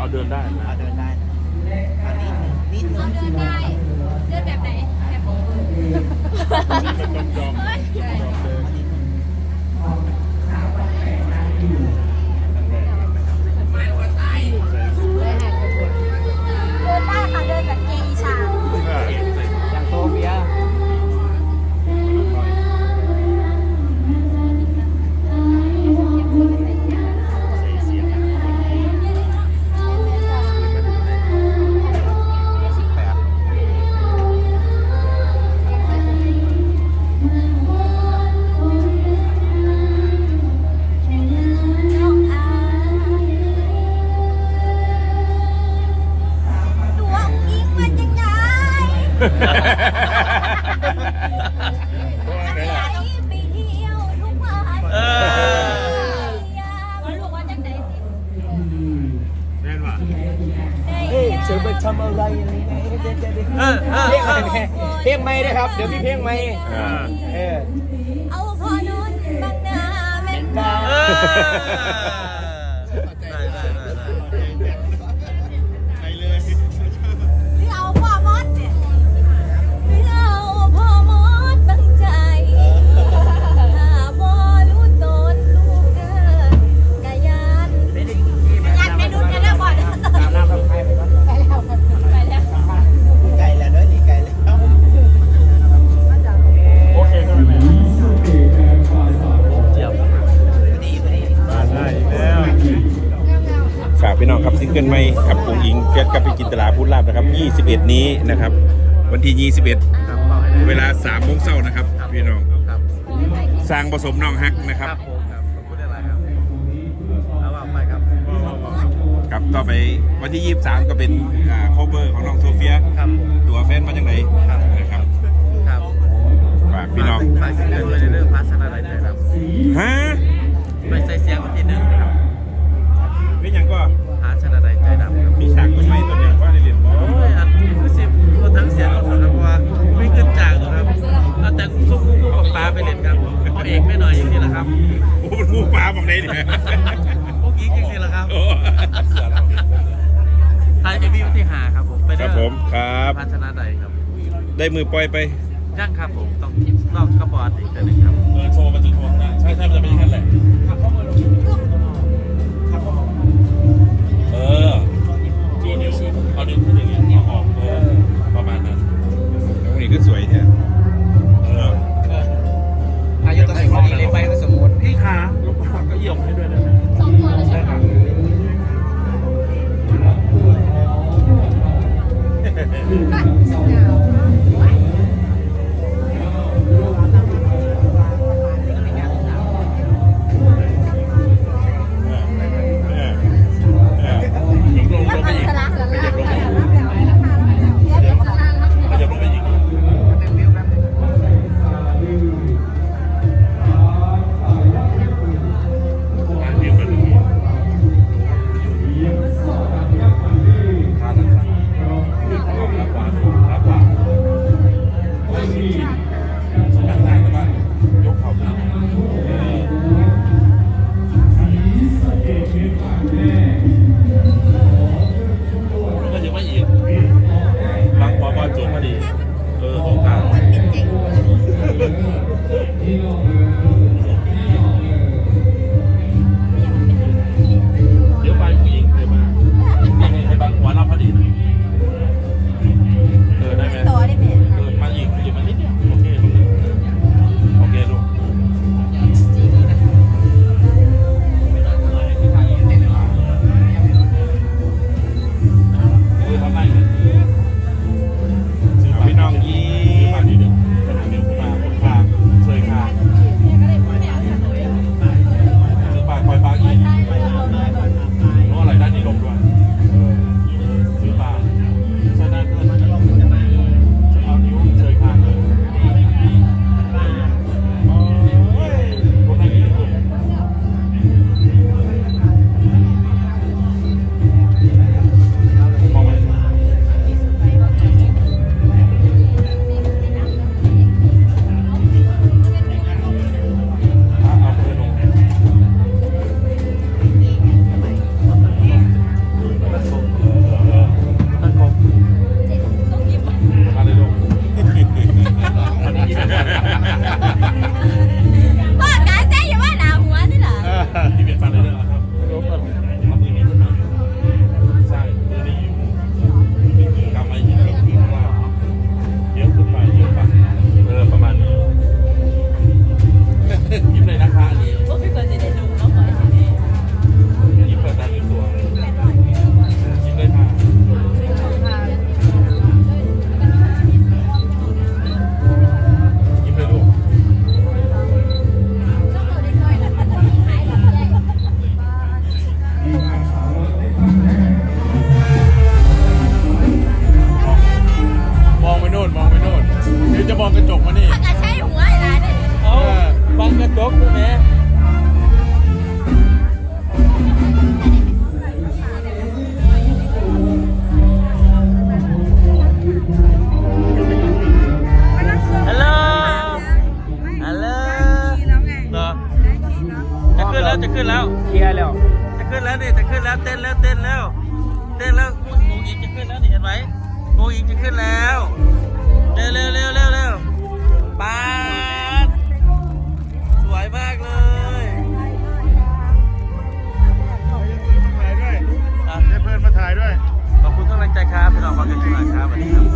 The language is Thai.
เอาเดินได้นะเอาเดินได้อันนี้นิดนึเอางเดินได้ เดินแบบไหนแบบผมยอมเแน่นว่ะเฮ้ยเธอไปทำอะไรยังไงเออเออเพลงอะไรเนี่ยเพลงใหม่ด้ครับ เดี๋ยวมีเพลงใหม่อ่าเออ เอาพอนุนบางนาแม่นดาเออ กพี่น้องครับซิงเกิลใหม่กับองอิงเฟียสกับพี่จินตลาพูดลาบนะครับ 21 นี้นะครับ วันที่ 21 เวลา3โมงเช้านะครับพี่น้องครับสร้างผสมน้องฮักนะคครัรับบผมครับขอบคุณอะไรครับแล้วว่าไปครับครับต่อไปวันที่ 23 ก็เป็นอ่า cover ของน้องโซเฟียครับผมตัวแฟนมาจากไหนครับนะครับครับฝากพี่น้องฝากซิงเกิลไว้ในเรื่องพัฒนาอะไรใจครับฮะ ได้มือปล่อยไปย่างครับผมต้องต้องกระบอดอีกตัวหนึ่งครับเออโชว์มันจะโชว์นะใช่ใช่มันจะเป็นอย่างนั้นแหละเออจูนิ้วเอานิ้วขึ้นอย่างเงี้ยเอาออกเออประมาณนั้นน้องนี่ก็สวยเนี่ยเอออายุตัวสิบปีเลยไปก็สมมติพี่ขาลูกค้าก็เยี่ยมให้ด้วยนะสองตัวเลยใช่ใช่ไหมค่ะอี งเงูอีกจะขึ้นแล้ว เร็วเร็วเร็วเร็วเร็วปาดสวยมากเลยถ่ายด้วย ได้เพื่อนมาถ่ายด้วย ขอบคุณทุกกำลังใจครับพี่น้องฟังกันทุกคนครับวันนี้ครับ